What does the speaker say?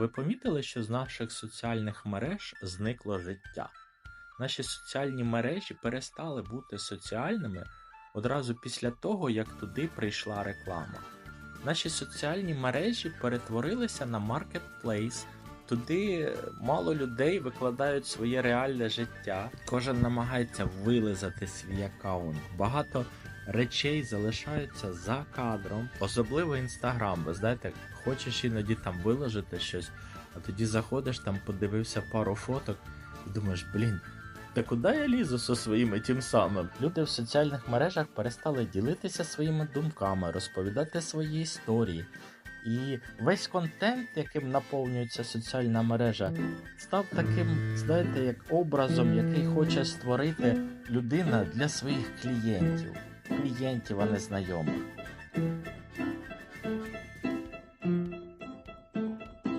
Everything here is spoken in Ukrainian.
ви помітили, що з наших соціальних мереж зникло життя? Наші соціальні мережі перестали бути соціальними одразу після того, як туди прийшла реклама. Наші соціальні мережі перетворилися на маркетплейс. Туди мало людей викладають своє реальне життя. Кожен намагається вилизати свій аккаунт. Багато речей залишаються за кадром, особливо інстаграм. Ви знаєте, хочеш іноді там виложити щось, а тоді заходиш там, подивився пару фоток і думаєш, блін. Та куди я лізу зі своїми тим самим? Люди в соціальних мережах перестали ділитися своїми думками, розповідати свої історії. І весь контент, яким наповнюється соціальна мережа, став таким, знаєте, як образом, який хоче створити людина для своїх клієнтів, клієнтів, а не знайомих.